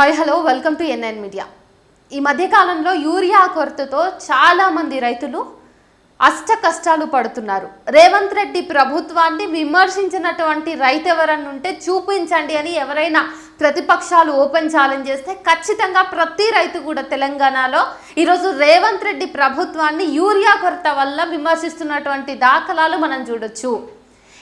Hi hello welcome to NN media ఈ మధ్యకాలంలో urea కొరతతో చాలామంది రైతులు అష్ట కష్టాలు పడుతున్నారు. రేవంత్ రెడ్డి ప్రభుత్వాన్ని విమర్శించినటువంటి రైతు ఎవరన్నా ఉంటే చూపించండి అని ఎవరైనా ప్రతిపక్షాలు ఓపెన్ ఛాలెంజ్ చేస్తే ఖచ్చితంగా ప్రతి రైతు కూడా తెలంగాణలో ఈరోజు రేవంత్ రెడ్డి ప్రభుత్వాన్ని యూరియా కొరత వల్ల విమర్శిస్తున్నటువంటి దాఖలాలు మనం చూడొచ్చు.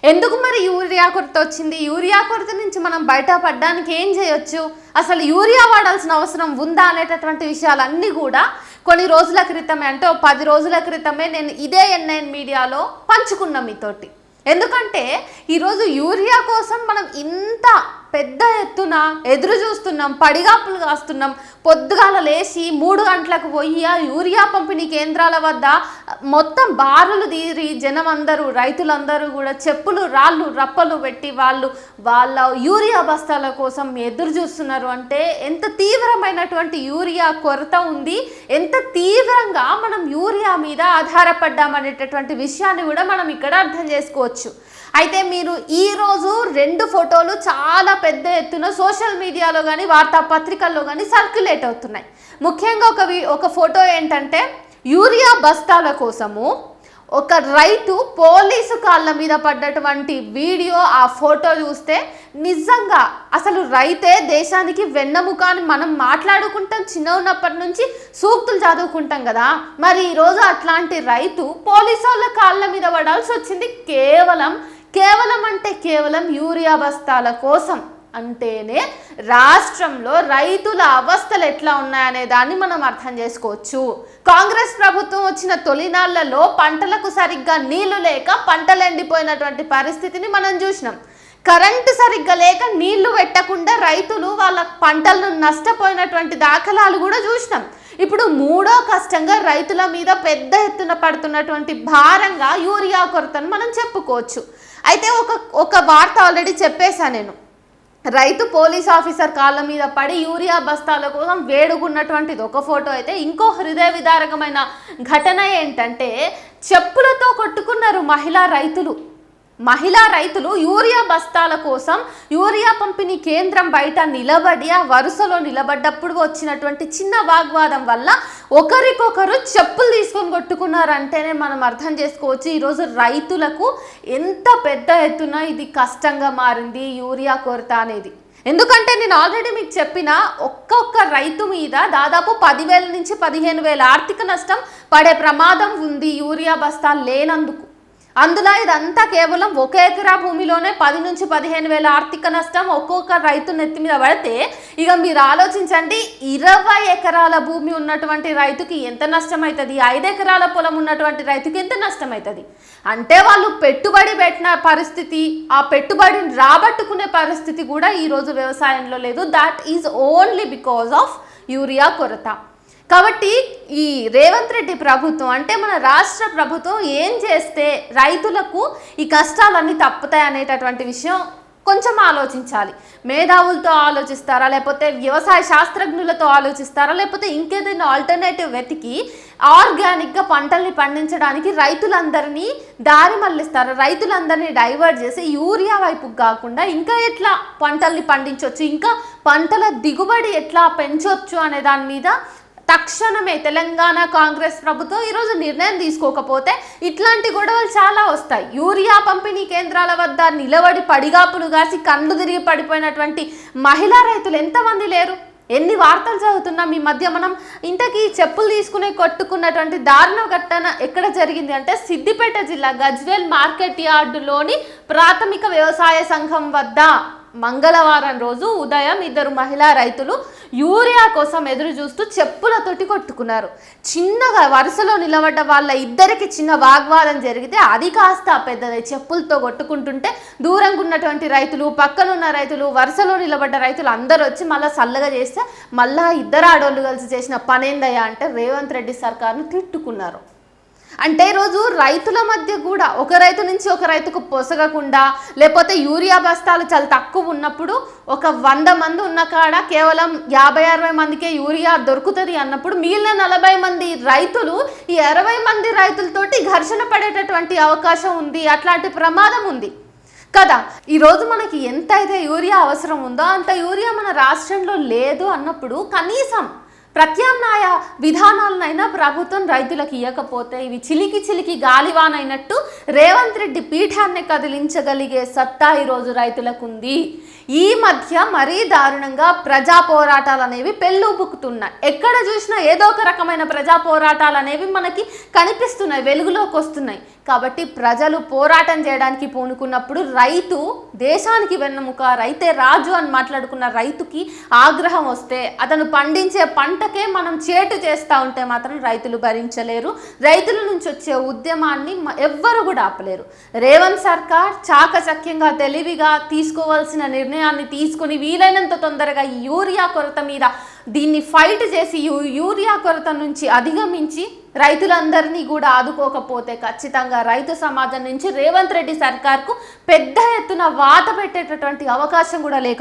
ఎందుకు మరి యూరియా కొరత వచ్చింది? యూరియా కొరత నుంచి మనం బయటపడడానికి ఏం చేయొచ్చు? అసలు యూరియా వాడాల్సిన అవసరం ఉందా అనేటటువంటి విషయాలన్నీ కూడా కొన్ని రోజుల క్రితమే అంటే ఓ పది రోజుల క్రితమే నేను ఇదే ఎన్ఐఎన్ మీడియాలో పంచుకున్నా మీతోటి. ఎందుకంటే ఈరోజు యూరియా కోసం మనం ఇంత పెద్ద ఎత్తున ఎదురు చూస్తున్నాం పడిగాపులు కాస్తున్నాం. పొద్దుగాల లేచి మూడు గంటలకు పోయి ఆ యూరియా పంపిణీ కేంద్రాల వద్ద మొత్తం బారులు తీరి జనం అందరూ రైతులందరూ కూడా చెప్పులు రాళ్ళు రప్పలు పెట్టి వాళ్ళు వాళ్ళ యూరియా బస్తాల కోసం ఎదురు చూస్తున్నారు. అంటే ఎంత తీవ్రమైనటువంటి యూరియా కొరత ఉంది ఎంత తీవ్రంగా మనం యూరియా మీద ఆధారపడ్డామనేటటువంటి విషయాన్ని కూడా మనం ఇక్కడ అర్థం చేసుకోవచ్చు. అయితే మీరు ఈరోజు రెండు ఫోటోలు చాలా పెద్ద ఎత్తున సోషల్ మీడియాలో కానీ వార్తాపత్రికల్లో కానీ సర్క్యులేట్ అవుతున్నాయి. ముఖ్యంగా ఒక వి- ఒక ఫోటో ఏంటంటే యూరియా బస్తాల కోసము ఒక రైతు పోలీసు కాళ్ళ మీద పడ్డటువంటి వీడియో ఆ ఫోటో చూస్తే నిజంగా అసలు రైతే దేశానికి వెన్నముక అని మనం మాట్లాడుకుంటాం చిన్న ఉన్నప్పటి నుంచి సూక్తులు చదువుకుంటాం కదా. మరి ఈరోజు అట్లాంటి రైతు పోలీసు వాళ్ళ కాళ్ళ మీద పడాల్సి వచ్చింది. కేవలం కేవలం అంటే కేవలం యూరియా బస్తాల కోసం అంటేనే రాష్ట్రంలో రైతుల అవస్థలు ఎట్లా ఉన్నాయనే దాన్ని మనం అర్థం చేసుకోవచ్చు. కాంగ్రెస్ ప్రభుత్వం వచ్చిన తొలినాళ్ళలో పంటలకు సరిగ్గా నీళ్ళు లేక పంటలు ఎండిపోయినటువంటి పరిస్థితిని మనం చూసినాం. కరెంటు సరిగ్గా లేక నీళ్ళు పెట్టకుండా రైతులు వాళ్ళ పంటలను నష్టపోయినటువంటి దాఖలాలు కూడా చూసినాం. ఇప్పుడు మూడో కష్టంగా రైతుల మీద పెద్ద ఎత్తున పడుతున్నటువంటి భారంగా యూరియా కొరతను మనం చెప్పుకోవచ్చు. అయితే ఒక ఒక వార్త ఆల్రెడీ చెప్పేశా నేను. రైతు పోలీస్ ఆఫీసర్ కాళ్ళ మీద పడి యూరియా బస్తాల కోసం వేడుకున్నటువంటిది ఒక ఫోటో అయితే ఇంకో హృదయ విదారకమైన ఘటన ఏంటంటే చెప్పులతో కొట్టుకున్నారు మహిళా రైతులు. మహిళా రైతులు యూరియా బస్తాల కోసం యూరియా పంపిణీ కేంద్రం బయట నిలబడి ఆ వరుసలో నిలబడ్డప్పుడు వచ్చినటువంటి చిన్న వాగ్వాదం వల్ల ఒకరికొకరు చెప్పులు తీసుకొని కొట్టుకున్నారంటేనే మనం అర్థం చేసుకోవచ్చు. ఈరోజు రైతులకు ఎంత పెద్ద ఎత్తున ఇది కష్టంగా మారింది యూరియా కొరత అనేది. ఎందుకంటే నేను ఆల్రెడీ మీకు చెప్పిన ఒక్కొక్క రైతు మీద దాదాపు పదివేల నుంచి పదిహేను వేల ఆర్థిక నష్టం పడే ప్రమాదం ఉంది యూరియా బస్తా లేనందుకు. అందులో ఇదంతా కేవలం ఒక ఎకరా భూమిలోనే పది నుంచి పదిహేను వేల ఆర్థిక నష్టం ఒక్కొక్క రైతు నెత్తి మీద పడితే ఇక మీరు ఆలోచించండి ఇరవై ఎకరాల భూమి ఉన్నటువంటి రైతుకి ఎంత నష్టం అవుతుంది ఐదు ఎకరాల పొలం ఉన్నటువంటి రైతుకి ఎంత నష్టం అవుతుంది అంటే వాళ్ళు పెట్టుబడి పెట్టిన పరిస్థితి ఆ పెట్టుబడిని రాబట్టుకునే పరిస్థితి కూడా ఈరోజు వ్యవసాయంలో లేదు. That is only because of urea కొరత. కాబట్టి ఈ రేవంత్ రెడ్డి ప్రభుత్వం అంటే మన రాష్ట్ర ప్రభుత్వం ఏం చేస్తే రైతులకు ఈ కష్టాలన్నీ తప్పుతాయి అనేటటువంటి విషయం కొంచెం ఆలోచించాలి. మేధావులతో ఆలోచిస్తారా? లేకపోతే వ్యవసాయ శాస్త్రజ్ఞులతో ఆలోచిస్తారా? లేకపోతే ఇంకేదైనా ఆల్టర్నేటివ్ వెతికి ఆర్గానిక్గా పంటల్ని పండించడానికి రైతులందరినీ దారి మళ్ళిస్తారా? రైతులందరినీ డైవర్ట్ చేసి యూరియా వైపుకు కాకుండా ఇంకా ఎట్లా పంటల్ని పండించవచ్చు ఇంకా పంటల దిగుబడి ఎట్లా పెంచవచ్చు అనే దాని మీద తక్షణమే తెలంగాణ కాంగ్రెస్ ప్రభుత్వం ఈరోజు నిర్ణయం తీసుకోకపోతే ఇట్లాంటి గొడవలు చాలా వస్తాయి. యూరియా పంపిణీ కేంద్రాల వద్ద నిలబడి పడిగాపులు కాసి కళ్ళు తిరిగి పడిపోయినటువంటి మహిళా రైతులు ఎంతమంది లేరు? ఎన్ని వార్తలు చదువుతున్నాం ఈ మధ్య మనం ఇంతకీ చెప్పులు తీసుకునే కొట్టుకున్నటువంటి దారుణ ఘటన ఎక్కడ జరిగింది అంటే సిద్దిపేట జిల్లా గజ్వేల్ మార్కెట్ యార్డులోని ప్రాథమిక వ్యవసాయ సంఘం వద్ద. మంగళవారం రోజు ఉదయం ఇద్దరు మహిళా రైతులు యూరియా కోసం ఎదురు చూస్తూ చెప్పులతోటి కొట్టుకున్నారు. చిన్నగా వరుసలో నిలబడ్డ వాళ్ళ ఇద్దరికి చిన్న వాగ్వాదం జరిగితే అది కాస్త పెద్దది. చెప్పులతో కొట్టుకుంటుంటే దూరంగా ఉన్నటువంటి రైతులు పక్కనున్న రైతులు వరుసలో నిలబడ్డ రైతులు అందరూ వచ్చి మళ్ళీ చల్లగా చేస్తే మళ్ళా ఇద్దరు ఆడోళ్ళు కలిసి చేసిన పనేందయ్యా అంటే రేవంత్ రెడ్డి సర్కార్ను తిట్టుకున్నారు. అంటే ఈరోజు రైతుల మధ్య కూడా ఒక రైతు నుంచి ఒక రైతుకు పొసగకుండా లేకపోతే యూరియా బస్తాలు చాలా తక్కువ ఉన్నప్పుడు ఒక వంద మంది ఉన్న కాడ కేవలం యాభై అరవై మందికే యూరియా దొరుకుతుంది అన్నప్పుడు మిగిలిన నలభై మంది రైతులు ఈ అరవై మంది రైతులతోటి ఘర్షణ పడేటటువంటి అవకాశం ఉంది అట్లాంటి ప్రమాదం ఉంది. కదా ఈరోజు మనకి ఎంత అయితే యూరియా అవసరం ఉందో అంత యూరియా మన రాష్ట్రంలో లేదు అన్నప్పుడు కనీసం ప్రత్యామ్నాయ విధానాలనైనా ప్రభుత్వం రైతులకు ఇవ్వకపోతే ఇవి చిలికి చిలికి గాలివానైనట్టు రేవంత్ రెడ్డి పీఠాన్ని కదిలించగలిగే సత్తా ఈరోజు రైతులకు ఉంది ఈ మధ్య మరీ దారుణంగా ప్రజా పోరాటాలు అనేవి పెళ్ళుబుకుతున్నాయి ఎక్కడ చూసినా ఏదో ఒక రకమైన ప్రజా పోరాటాలు అనేవి మనకి కనిపిస్తున్నాయి వెలుగులోకి వస్తున్నాయి కాబట్టి ప్రజలు పోరాటం చేయడానికి పూనుకున్నప్పుడు రైతు దేశానికి వెన్నెముక రైతే రాజు అని మాట్లాడుకున్న రైతుకి ఆగ్రహం వస్తే అతను పండించే పంట పంటకే మనం చేటు చేస్తూ ఉంటే మాత్రం రైతులు భరించలేరు. రైతుల నుంచి వచ్చే ఉద్యమాన్ని ఎవ్వరు కూడా ఆపలేరు. రేవంత్ సర్కార్ చాకచక్యంగా తెలివిగా తీసుకోవాల్సిన నిర్ణయాన్ని తీసుకుని వీలైనంత తొందరగా యూరియా కొరత మీద దీన్ని ఫైట్ చేసి యూ- యూరియా కొరత నుంచి అధిగమించి రైతులందరినీ కూడా ఆదుకోకపోతే ఖచ్చితంగా రైతు సమాజం నుంచి రేవంత్ రెడ్డి సర్కార్కు పెద్ద ఎత్తున వాత పెట్టేటటువంటి అవకాశం కూడా లేక